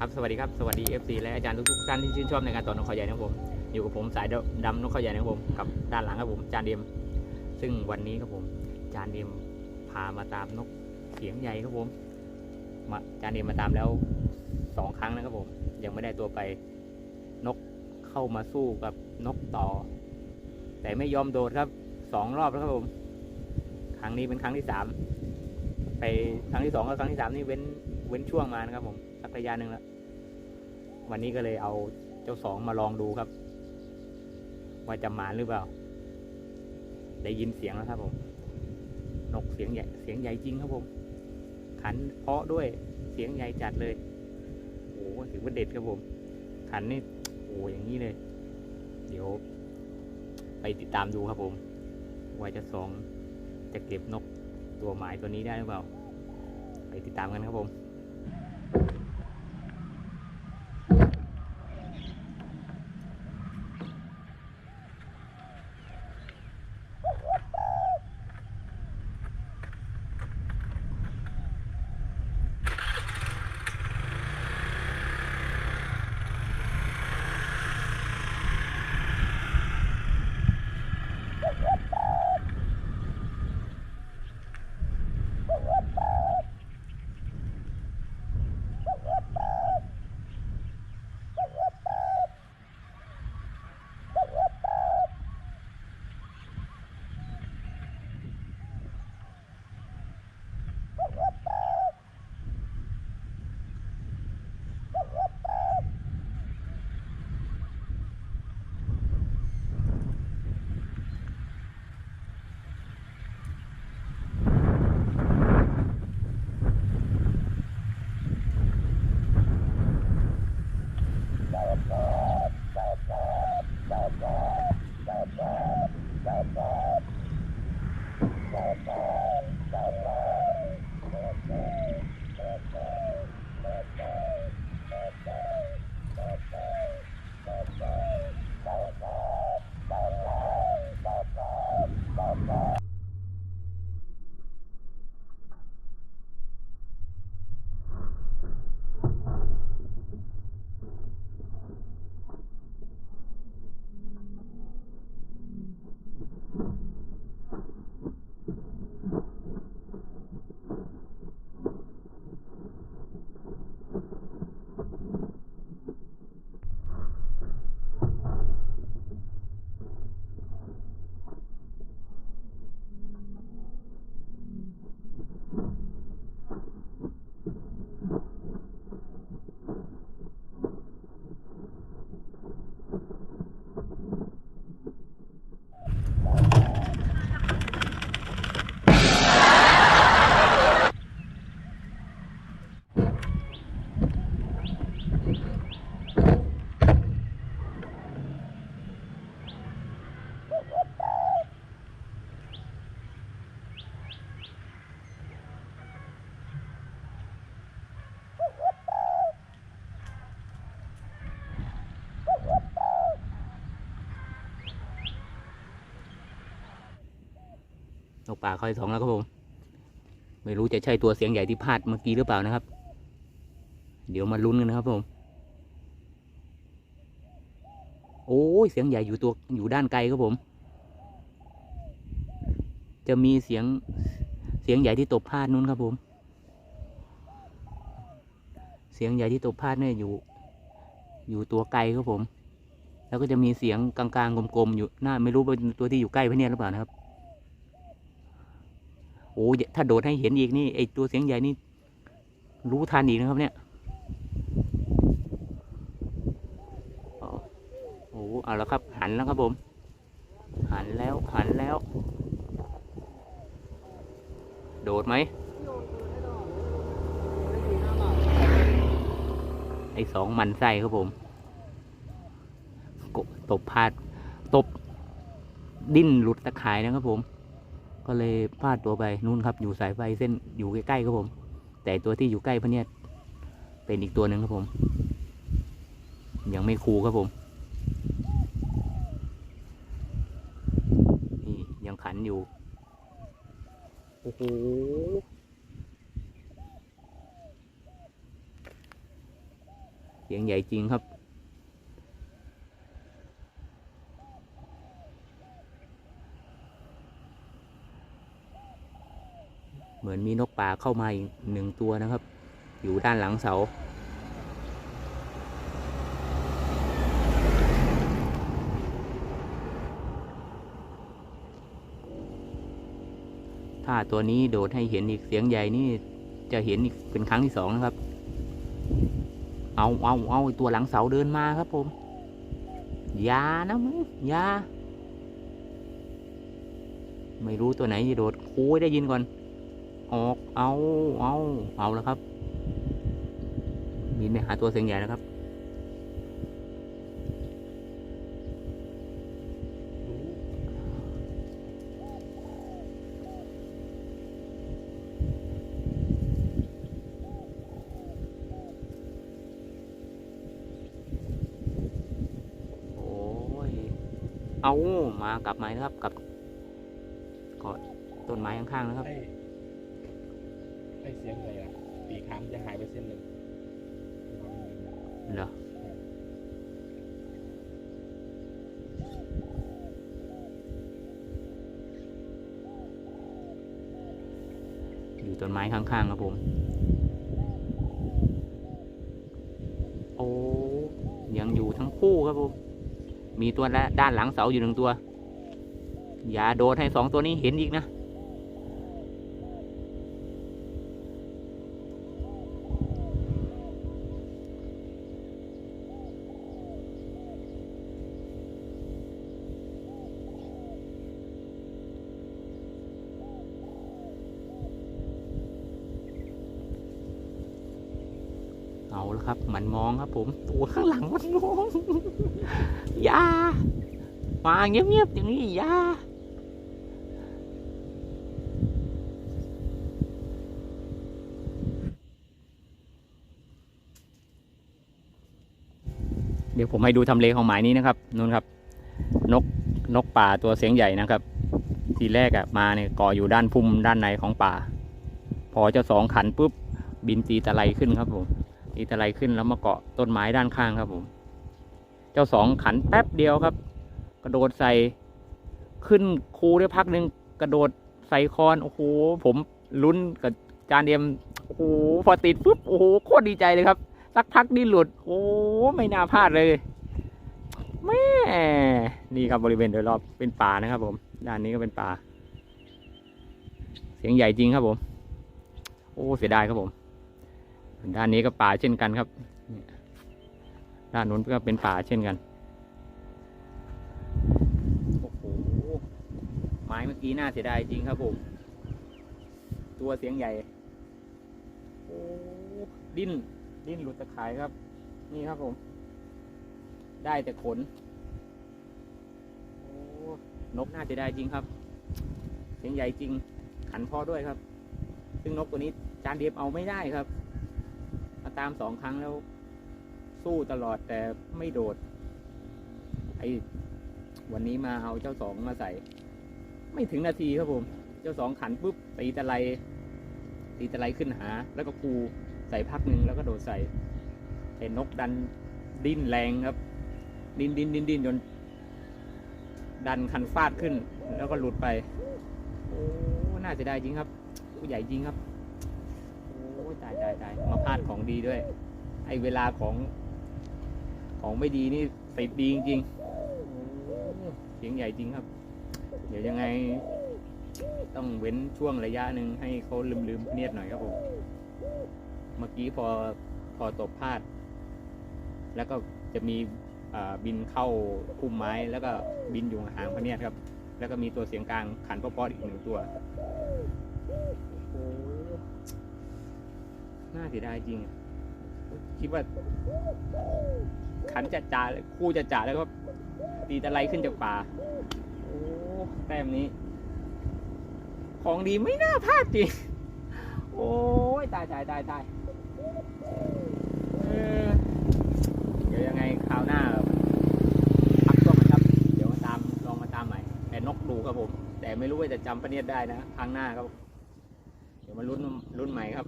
ครับสวัสดีครับสวัสดี FC และอาจารย์ทุกๆท่านที่ชื่นชอบในการต่อนกเขาใหญ่นะครับผมอยู่กับผมสายดำนกเขาใหญ่นะครับผมกับด้านหลังครับผมอาจารย์เดียม ซึ่งวันนี้ครับผมอาจารย์เดียมพามาตามนกเสียงใหญ่ครับผมมาอาจารย์เดียมมาตามแล้วสองครั้งนะครับผมยังไม่ได้ตัวไปนกเข้ามาสู้กับนกต่อ แต่ไม่ยอมโดดครับสองรอบแล้วครับผม ครั้งนี้เป็นครั้งที่สามไปครั้งที่สองกับครั้งที่สามนี่เว้นเว้นช่วงมานะครับผม ระยะหนึ่งแล้ว วันนี้ก็เลยเอาเจ้าสองมาลองดูครับ ว่าจะหมานหรือเปล่า ได้ยินเสียงแล้วครับผม นกเสียงใหญ่เสียงใหญ่จริงครับผม ขันเพาะด้วยเสียงใหญ่จัดเลยโอ้โหถือว่าเด็ดครับผม ขันนี่โอ้อย่างนี้เลย เดี๋ยว ไปติดตามดูครับผมว่าเจะสองจะเก็บนกตัวหมายตัวนี้ได้หรือเปล่า ไปติดตามกันครับผม ป่าคอยสองแล้วครับผม ไม่รู้จะใช่ตัวเสียงใหญ่ที่พลาดเมื่อกี้หรือเปล่านะครับ เดี๋ยวมาลุ้นกันนะครับผม โอ้ยเสียงใหญ่อยู่ตัวอยู่ด้านไกลครับผม จะมีเสียงเสียงใหญ่ที่ตบพลาดนู้นครับผม เสียงใหญ่ที่ตบพลาดเนี่ยอยู่ อยู่ตัวไกลครับผม แล้วก็จะมีเสียงกลางๆกลมๆอยู่หน้าไม่รู้เป็นตัวที่อยู่ใกล้พะเนียหรือเปล่านะครับ โอ้ยถ้าโดดให้เห็นอีกนี่ไอตัวเสียงใหญ่นี่ รู้ทันอีกนะครับเนี่ยโอ๋อโอ้เอาแล้วครับ หันแล้วครับผม หันแล้วหันแล้ว โดดไหมไอสองมันไส้ครับผมตบพลาดตบ ดิ้นหลุดตะข่ายนะครับผม ก็เลยพลาดตัวไปนู่นครับ อยู่สายไฟเส้นอยู่ใกล้ๆครับผม แต่ตัวที่อยู่ใกล้พะเนี่ยเป็นอีกตัวหนึ่งครับผม ยังไม่คูครับผมนี่ยังขันอยู่โอ้โหเสียงใหญ่จริงครับ เหมื อนมีนกป่าเข้ามาอีกหนึ่งตัวนะครับ อยู่ด้านหลังเสา ถ้าตัวนี้โดดให้เห็นอีกเสียงใหญ่นี่จะเห็นอีกเป็นครั้งที่สองนะครับ เอาเอาเอาตัวหลังเสาเดินมาครับผมอยานะมึงอยาไม่รู้ตัวไหนจะโดดคุยได้ยินก่อน ออกเอาเอาเอาแล้วครับบินไปหาตัวเสียงใหญ่แล้วครับโอ้ยเอามากลับมาครับกับกอดต้นไม้ข้างๆนะครับ ไอ้เสียงอะไรอะปีกหางจะหายไปเส้นหนึ่งเหรออยู่ต้นไม้ข้างๆครับผม โอ้ยังอยู่ทั้งคู่ครับผม มีตัวละด้านหลังเสาอยู่หนึ่งตัว อย่าโดนให้สองตัวนี้เห็นอีกนะ แล้วครับ มันมองครับ ผมตัวข้างหลังมันมองอย่ามาเงียบๆอย่างนี้อย่าเดี๋ยวผมให้ดูทำเลของหมายนี้นะครับนู่นครับ นกนกป่าตัวเสียงใหญ่นะครับ ทีแรกอะมาเนี่ยก่ออยู่ด้านพุ่มด้านในของป่า พอเจ้าสองขันปุ๊บบินตีตะไลขึ้นครับผม ตีตะไลขึ้นแล้วมาเกาะต้นไม้ด้านข้างครับผม เจ้าสองขันแป๊บเดียวครับ กระโดดใส่ขึ้นคูได้พักหนึ่งกระโดดใส่คอนโอ้โหผมลุ้นกับจานเดียมโอ้โหพอติดปุ๊บโอ้โหโคตรดีใจเลยครับ สักพักนี่หลุด โอ้ไม่น่าพลาดเลยแม่นี่ครับบริเวณโดยรอบเป็นป่านะครับ ผม ด้านนี้ก็เป็นป่า เสียงใหญ่จริงครับผม โอ้เสียดายครับผม ด้านนี้ก็ป่าเช่นกันครับนี่ด้านนู้นก็เป็นป่าเช่นกัน โอ้โห ไม้เมื่อกี้น่าเสียดายจริงครับผม ตัวเสียงใหญ่ โอ้ดิ้น ดิ้นหลุดตะข่ายครับ นี่ครับผม ได้แต่ขน โอ้ นกน่าเสียดายจริงครับ เสียงใหญ่จริง ขันพ่อด้วยครับ ซึ่งนกตัวนี้จานเดียบเอาไม่ได้ครับ ตามสองครั้งแล้ว สู้ตลอดแต่ไม่โดด ไอวันนี้มาเอาเจ้าสองมาใส่ ไม่ถึงนาทีครับผม เจ้าสองขันปุ๊บตีตะไลตีตะไลขึ้นหา แล้วก็คูใส่พักหนึ่งแล้วก็โดดใส่แต่นกดันดิ้นแรงครับ ดิ้นดิ้นดิ้นดิ้นจนดันคันฟาดขึ้น แล้วก็หลุดไป โอ้ น่าจะได้จริงครับ ผู้ใหญ่จริงครับ ยตายตายตายมาพลาดของดีด้วย ไอเวลาของ ของไม่ดีนี่ติดดีจริงๆเสียงใหญ่จริงครับ เดี๋ยวยังไง ต้องเว้นช่วงระยะหนึ่งให้เขาลืมลืมๆเนียดหน่อยครับผมเมื่อกี้พอพอตบพลาด แล้วก็จะมีบินเข้าพุ่มไม้แล้วก็บินอยู่ห่างพะเนียดครับ แล้วก็มีตัวเสียงกลางขันป๊อดๆอีกหนึ่งตัว น่าเสียดายจริง คิดว่า ขันจะจ่าคู่จะจ่าแล้วก็ตีตะไลขึ้นจากป่า โอ้แต้มนี้ ของดีไม่น่าพลาดจริง โอ้ยตายตายตายตายเดี๋ยวยังไงคราวหน้าพักช่วงนครับ เดี๋ยวมาตามลองมาตามใหม่ แต่นกดูครับผม แต่ไม่รู้ว่าจะจำประเนียดได้นะครั้งหน้าครับ เดี๋ยวมาลุ้นรุ่นใหม่ครับ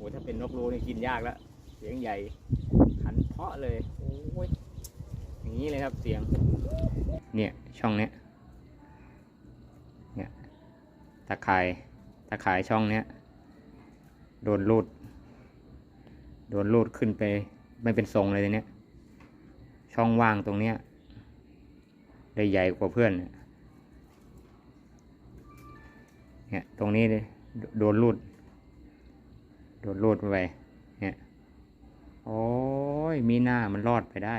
อ้ถ้าเป็นนกรูนี่กินยากแล้วเสียงใหญ่ขันเพาะเลยโอ้ยอย่างนี้เลยครับเสียง เนี่ยช่องเนี้ยเนี่ยตะข่ายตะข่ายช่องเนี้ยโดนรูด โดนรูดขึ้นไป ไม่เป็นทรงเลยเนี้ยช่องว่างตรงเนี้ยได้ใหญ่กว่าเพื่อนเนี่ยตรงนี้โดนรูด โดนรูดไปเนี่ยโอ้ยมีหน้ามันรอดไปได้